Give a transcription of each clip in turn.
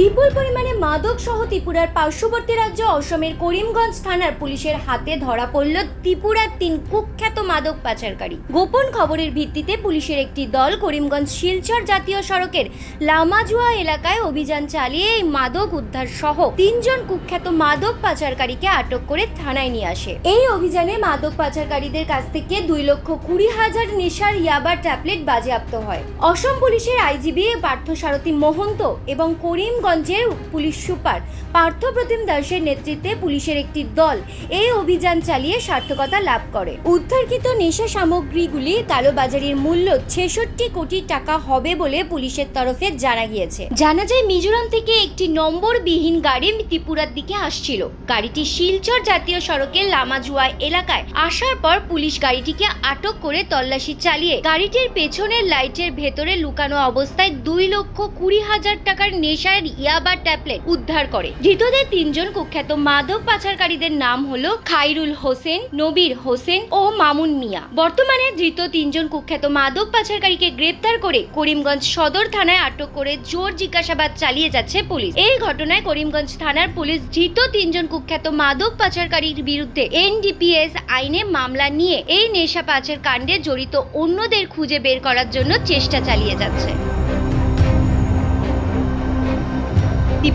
বিপুল পরিমাণে মাদক সহ ত্রিপুরার পার্শ্ববর্তী রাজ্য অসমের করিমগঞ্জ থানার পুলিশের হাতে ধরা পড়ল ত্রিপুরার তিন কুখ্যাত মাদক পাচারকারী। গোপন খবরের ভিত্তিতে পুলিশের একটি দল করিমগঞ্জ শিলচর জাতীয় সড়কের লামাজুয়া এলাকায় অভিযান চালিয়ে এই মাদক উদ্ধার সহ তিনজন কুখ্যাত মাদক পাচারকারীকে আটক করে থানায় নিয়ে আসে। এই অভিযানে মাদক পাচারকারীদের কাছ থেকে দুই লক্ষ কুড়ি হাজার নেশার ইয়াবা ট্যাবলেট বাজেয়াপ্ত হয়। অসম পুলিশের আইজিবি পার্থসারথী মহন্ত এবং করিমগঞ্জের পুলিশ সুপার পার্থপ্রতিম দাসের নেতৃত্বে পুলিশের একটি দল এই অভিযান চালিয়ে সার্থকতা লাভ করে। উদ্ধারকৃত নেশা সামগ্রীগুলি কালোবাজারির মূল্য ছেষট্টি কোটি টাকা হবে বলে পুলিশের তরফে জানা গিয়েছে। জানা যায়, মিজোরাম থেকে একটি নম্বরবিহীন গাড়ি ত্রিপুরার দিকে আসছিল। গাড়িটি শিলচর জাতীয় সড়কের লামাজুয়া এলাকায় আসার পর পুলিশ গাড়িটিকে আটক করে তল্লাশি চালিয়ে গাড়িটির পেছনের লাইটের ভেতরে লুকানো অবস্থায় দুই লক্ষ কুড়ি হাজার টাকার নেশার ইয়াবা ট্যাবলেট উদ্ধার করে। ধৃতদের তিনজন কুখ্যাত মাদক পাচারকারীদের নাম হলো খাইরুল হোসেন, নবীর হোসেন ও মামুন মিয়া। বর্তমানে ধৃত তিনজন কুখ্যাত মাদক পাচারকারীকে গ্রেপ্তার করে করিমগঞ্জ সদর থানায় আটক করে জোর জিজ্ঞাসাবাদ চালিয়ে যাচ্ছে পুলিশ। এই ঘটনায় করিমগঞ্জ থানার পুলিশ ধৃত তিনজন কুখ্যাত মাদক পাচারকারীর বিরুদ্ধে এনডিপিএস আইনে মামলা নিয়ে এই নেশা পাচার কাণ্ডে জড়িত অন্যদের খুঁজে বের করার জন্য চেষ্টা চালিয়ে যাচ্ছে।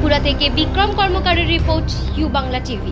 ত্রিপুরা থেকে বিক্রম কর্মকারের রিপোর্ট ইউ বাংলা টিভি।